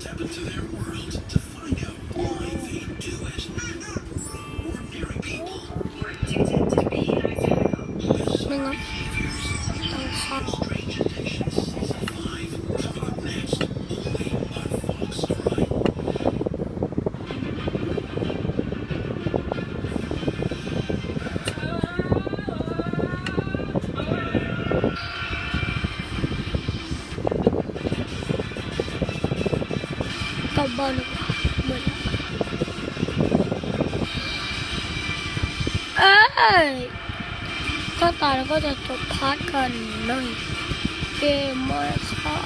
Step into their world to find out why they do it. Ordinary people are addicted to behaviors. acabando. Ai! ก็ตายแล้วก็จะจบพาร์ทกันหน่อยเกมมาค่ะ